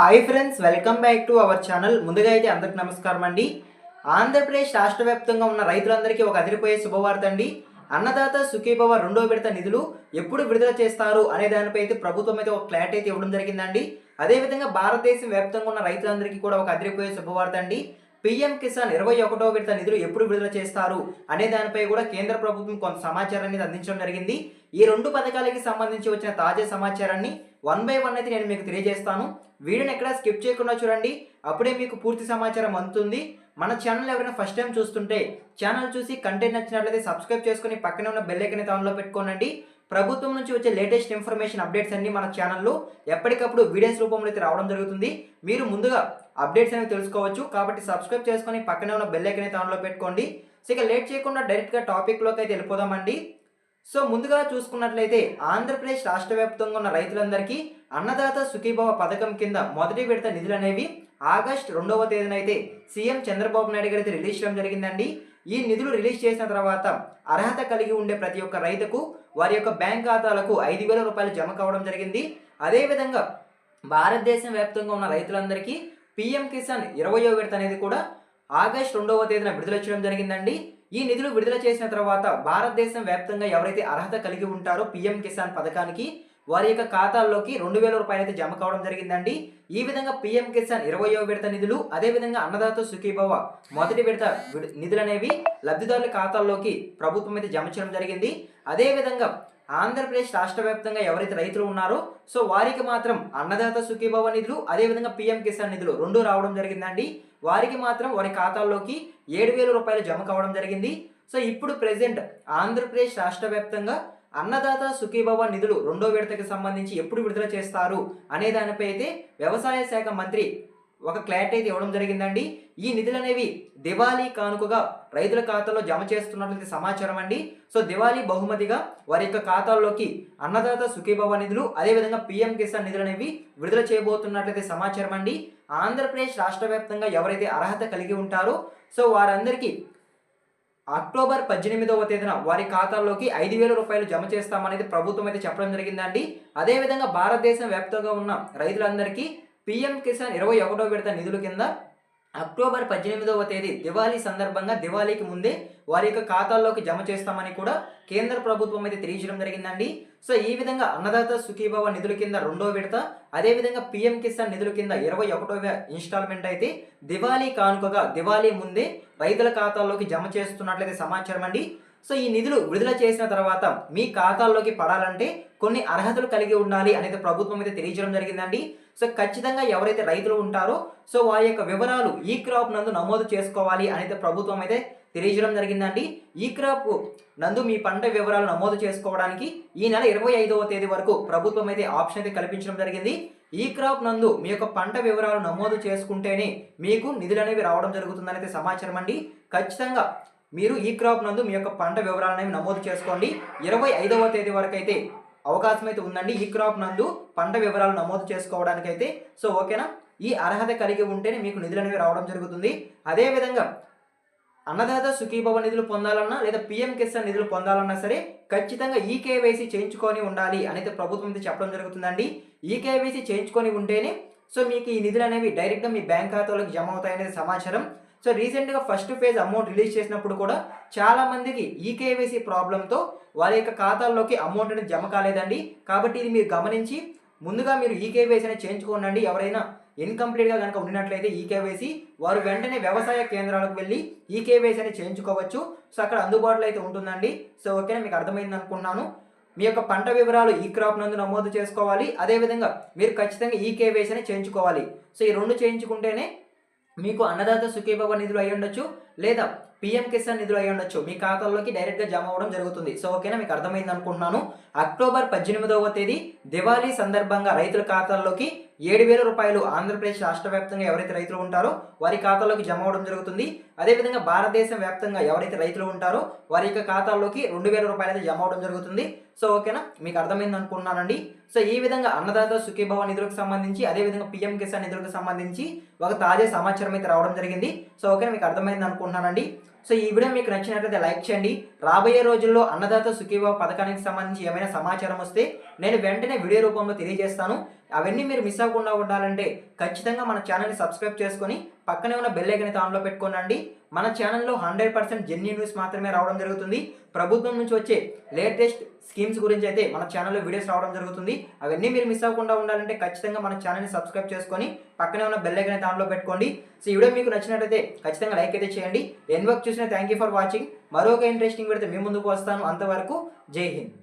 Hi friends welcome back to our channel ముందుగా అయితే అందరికి నమస్కారం అండి. ఆంధ్రప్రదేశ్ రాష్ట్ర వ్యాప్తంగా ఉన్న రైతులందరికీ ఒక అదిరిపోయే శుభవార్త అండి. అన్నదాత సుఖీభవ రెండో విడత నిధులు ఎప్పుడు విడుదల చేస్తారు అనే దానిపై అయితే ప్రభుత్వం అయితే ఒక క్లారిటీ అయితే ఇవ్వడం జరిగిందండి. అదేవిధంగా భారతదేశం వ్యాప్తంగా ఉన్న రైతులందరికీ కూడా ఒక అదిరిపోయే శుభవార్త అండి. పీఎం కిసాన్ ఇరవై ఒకటో విడత నిధులు ఎప్పుడు విడుదల చేస్తారు అనే దానిపై కూడా కేంద్ర ప్రభుత్వం కొంత సమాచారాన్ని అందించడం జరిగింది. ఈ రెండు పథకాలకి సంబంధించి వచ్చిన తాజా సమాచారాన్ని వన్ బై వన్ అయితే నేను మీకు తెలియజేస్తాను. వీడియోని ఎక్కడ స్కిప్ చేయకుండా చూడండి. అప్పుడే మీకు పూర్తి సమాచారం అందుతుంది. మన ఛానల్ ఎవరైనా ఫస్ట్ టైం చూస్తుంటే ఛానల్ చూసి కంటెంట్ నచ్చినట్లయితే సబ్స్క్రైబ్ చేసుకుని పక్కనే ఉన్న బెల్ అయితే ఆన్లో పెట్టుకోనండి. ప్రభుత్వం నుంచి వచ్చే లేటెస్ట్ ఇన్ఫర్మేషన్ అప్డేట్స్ అన్ని మన ఛానల్లో ఎప్పటికప్పుడు వీడియోస్ రూపంలో అయితే రావడం జరుగుతుంది. మీరు ముందుగా అప్డేట్స్ అనేవి తెలుసుకోవచ్చు. కాబట్టి సబ్స్క్రైబ్ చేసుకొని పక్కనే ఉన్న బెల్లైకన్ అయితే ఆన్లో పెట్టుకోండి. సో ఇక లేట్ చేయకుండా డైరెక్ట్గా టాపిక్లోకి అయితే వెళ్ళిపోదామండి. సో ముందుగా చూసుకున్నట్లయితే ఆంధ్రప్రదేశ్ రాష్ట్ర వ్యాప్తంగా ఉన్న రైతులందరికీ అన్నదాత సుఖీభవ పథకం కింద మొదటి విడత నిధులు అనేవి ఆగస్ట్ రెండవ తేదీన అయితే సీఎం చంద్రబాబు నాయుడు గారి రిలీజ్ చేయడం జరిగిందండి. ఈ నిధులు రిలీజ్ చేసిన తర్వాత అర్హత కలిగి ఉండే ప్రతి ఒక్క రైతుకు వారి యొక్క బ్యాంక్ ఖాతాలకు ఐదు వేల రూపాయలు జమ కావడం జరిగింది. అదేవిధంగా భారతదేశం వ్యాప్తంగా ఉన్న రైతులందరికీ పీఎం కిసాన్ ఇరవయో విడత అనేది కూడా ఆగస్ట్ రెండవ తేదీన విడుదల చేయడం జరిగిందండి. ఈ నిధులు విడుదల చేసిన తర్వాత భారతదేశం వ్యాప్తంగా ఎవరైతే అర్హత కలిగి ఉంటారో పీఎం కిసాన్ పథకానికి వారి యొక్క ఖాతాల్లోకి రెండు వేల రూపాయలు అయితే జమ కావడం జరిగిందండి. ఈ విధంగా పీఎం కిసాన్ ఇరవయో విడత నిధులు అదేవిధంగా అన్నదాత సుఖీభవ మొదటి విడత నిధులు అనేవి లబ్ధిదారుల ఖాతాల్లోకి ప్రభుత్వం అయితే జమ చేయడం జరిగింది. అదేవిధంగా ఆంధ్రప్రదేశ్ రాష్ట్ర వ్యాప్తంగా ఎవరైతే రైతులు ఉన్నారో సో వారికి మాత్రం అన్నదాత సుఖీభవ నిధులు అదేవిధంగా పీఎం కిసాన్ నిధులు రెండు రావడం జరిగిందండి. వారికి మాత్రం వారి ఖాతాల్లోకి ఏడు వేల రూపాయలు జమ కావడం జరిగింది. సో ఇప్పుడు ప్రెసెంట్ ఆంధ్రప్రదేశ్ రాష్ట్ర వ్యాప్తంగా అన్నదాత సుఖీభవ నిధులు రెండో విడతకి సంబంధించి ఎప్పుడు విడుదల చేస్తారు అనే దానిపై అయితే వ్యవసాయ శాఖ మంత్రి ఒక క్లారిటీ అయితే ఇవ్వడం జరిగిందండి. ఈ నిధులు అనేవి దివాళీ కానుకగా రైతుల ఖాతాలో జమ చేస్తున్నట్లయితే సమాచారం అండి. సో దివాళీ బహుమతిగా వారి యొక్క ఖాతాల్లోకి అన్నదాత సుఖీభవ నిధులు అదేవిధంగా పీఎం కిసాన్ నిధులు అనేవి విడుదల చేయబోతున్నట్లయితే సమాచారం అండి. ఆంధ్రప్రదేశ్ రాష్ట్ర వ్యాప్తంగా ఎవరైతే అర్హత కలిగి ఉంటారో సో వారందరికీ అక్టోబర్ పద్దెనిమిదవ తేదీన వారి ఖాతాల్లోకి ఐదు వేల రూపాయలు జమ చేస్తామనేది ప్రభుత్వం అయితే చెప్పడం జరిగిందండి. అదేవిధంగా భారతదేశం వ్యాప్తంగా ఉన్న రైతులందరికీ పీఎం కిసాన్ ఇరవై ఒకటో విడత నిధుల కింద అక్టోబర్ పద్దెనిమిదవ తేదీ దివాళీ సందర్భంగా దివాళీకి ముందే వారి యొక్క ఖాతాల్లోకి జమ చేస్తామని కూడా కేంద్ర ప్రభుత్వం అయితే తెలియజేయడం జరిగిందండి. సో ఈ విధంగా అన్నదాత సుఖీభవ నిధుల కింద రెండో విడత అదేవిధంగా పీఎం కిసాన్ నిధుల కింద ఇరవై ఒకటవ ఇన్స్టాల్మెంట్ అయితే దివాళీ కానుకగా దివాళీ ముందే రైతుల ఖాతాల్లోకి జమ చేస్తున్నట్లయితే సమాచారం అండి సో ఈ నిధులు విడుదల చేసిన తర్వాత మీ ఖాతాల్లోకి పడాలంటే కొన్ని అర్హతలు కలిగి ఉండాలి అనేది ప్రభుత్వం అయితే తెలియజేయడం జరిగిందండి. సో ఖచ్చితంగా ఎవరైతే రైతులు ఉంటారో సో వారి యొక్క వివరాలు ఈ క్రాప్ నందు నమోదు చేసుకోవాలి అనేది ప్రభుత్వం అయితే తెలియజేయడం జరిగిందండి. ఈ క్రాప్ నందు మీ పంట వివరాలు నమోదు చేసుకోవడానికి ఈ నెల ఇరవై ఐదవ తేదీ వరకు ప్రభుత్వం అయితే ఆప్షన్ అయితే కల్పించడం జరిగింది. ఈ క్రాప్ నందు మీ యొక్క పంట వివరాలు నమోదు చేసుకుంటేనే మీకు నిధులు అనేవి రావడం జరుగుతుందనేది సమాచారం అండి. ఖచ్చితంగా మీరు ఈ క్రాప్ నందు మీ యొక్క పంట వివరాలనేవి నమోదు చేసుకోండి. ఇరవై ఐదవ తేదీ వరకు అయితే అవకాశం అయితే ఉందండి. ఈ క్రాప్ నందు పంట వివరాలు నమోదు చేసుకోవడానికి అయితే సో ఓకేనా? ఈ అర్హత కలిగి ఉంటేనే మీకు నిధులు అనేవి రావడం జరుగుతుంది. అదేవిధంగా అన్నదాత సుఖీభవ నిధులు పొందాలన్నా లేదా పిఎం కిసాన్ నిధులు పొందాలన్నా సరే ఖచ్చితంగా ఈ కేవైసీ చేయించుకొని ఉండాలి అనేది ప్రభుత్వం అయితే చెప్పడం జరుగుతుందండి. ఈ కేవైసీ చేయించుకొని ఉంటేనే సో మీకు ఈ నిధులు అనేవి డైరెక్ట్గా మీ బ్యాంక్ ఖాతాలోకి జమ అవుతాయనేది సమాచారం. సో రీసెంట్గా ఫస్ట్ ఫేజ్ అమౌంట్ రిలీజ్ చేసినప్పుడు కూడా చాలామందికి ఈకేవైసీ ప్రాబ్లంతో వారి యొక్క ఖాతాల్లోకి అమౌంట్ అనేది జమ కాలేదండి. కాబట్టి ఇది మీరు గమనించి ముందుగా మీరు ఈ కేవైసీ అనేది చేయించుకోండి ఎవరైనా ఇన్కంప్లీట్గా కనుక ఉండినట్లయితే ఈ కేవైసీ వారు వెంటనే వ్యవసాయ కేంద్రాలకు వెళ్ళి ఈ కేవైసీ అనేది చేయించుకోవచ్చు. సో అక్కడ అందుబాటులో అయితే ఉంటుందండి. సో ఓకేనా మీకు అర్థమైంది అనుకున్నాను మీ యొక్క పంట వివరాలు ఈ క్రాప్ నందు నమోదు చేసుకోవాలి. అదేవిధంగా మీరు ఖచ్చితంగా ఈ కేవైసీని అనేది చేయించుకోవాలి. సో ఈ రెండు చేయించుకుంటేనే మీకు అన్నదాత సుఖీభవ నిధులు అయి ఉండొచ్చు లేదా పిఎం కిసాన్ నిధులు అయి ఉండొచ్చు. మీ ఖాతాల్లోకి డైరెక్ట్గా జమ అవ్వడం జరుగుతుంది. సో ఓకేనా? మీకు అర్థమైంది అనుకుంటున్నాను. అక్టోబర్ పద్దెనిమిదవ తేదీ దివాళీ సందర్భంగా రైతుల ఖాతాల్లోకి ఏడు వేల రూపాయలు ఆంధ్రప్రదేశ్ రాష్ట్ర వ్యాప్తంగా ఎవరైతే రైతులు ఉంటారో వారి ఖాతాలోకి జమ అవ్వడం జరుగుతుంది. అదేవిధంగా భారతదేశం వ్యాప్తంగా ఎవరైతే రైతులు ఉంటారో వారి యొక్క ఖాతాల్లోకి రెండు వేల రూపాయలు అయితే జమ అవ్వడం జరుగుతుంది. సో ఓకేనా? మీకు అర్థమైంది అనుకున్నానండి సో ఈ విధంగా అన్నదాత సుఖీభవ నిధులకు సంబంధించి అదేవిధంగా పిఎం కిసాన్ నిధులకు సంబంధించి ఒక తాజా సమాచారం అయితే రావడం జరిగింది. సో ఓకేనా? మీకు అర్థమైంది అనుకుంటున్నానండి. సో ఈ వీడియో మీకు నచ్చినట్లయితే లైక్ చేయండి. రాబోయే రోజుల్లో అన్నదాత సుఖీభావ పథకానికి సంబంధించి ఏమైనా సమాచారం వస్తే నేను వెంటనే వీడియో రూపంలో తెలియజేస్తాను. అవన్నీ మీరు మిస్ అవ్వకుండా ఉండాలంటే ఖచ్చితంగా మన ఛానల్ని సబ్స్క్రైబ్ చేసుకొని పక్కనే ఉన్న బెల్ ఐకన్ ఆన్లో పెట్టుకోనండి. మన ఛానల్లో హండ్రెడ్ పర్సెంట్ జెన్యూ న్యూస్ మాత్రమే రావడం జరుగుతుంది. ప్రభుత్వం నుంచి వచ్చే లేటెస్ట్ స్కీమ్స్ గురించి అయితే మన ఛానల్లో వీడియోస్ రావడం జరుగుతుంది. అవన్నీ మీరు మిస్ అవ్వకుండా ఉండాలంటే ఖచ్చితంగా మన ఛానల్ని సబ్స్క్రైబ్ చేసుకొని పక్కనే ఉన్న బెల్ ఐకన్ అయితే ఆన్లో పెట్టుకోండి. సో ఈ వీడియో మీకు నచ్చినట్లయితే ఖచ్చితంగా లైక్ అయితే చేయండి. ఎన్వర్క్ చూసిన థ్యాంక్ యూ ఫర్ వాచింగ్ మరొక ఇంట్రెస్టింగ్ పెడితే మీ ముందుకు వస్తాను. అంతవరకు జై హింద్.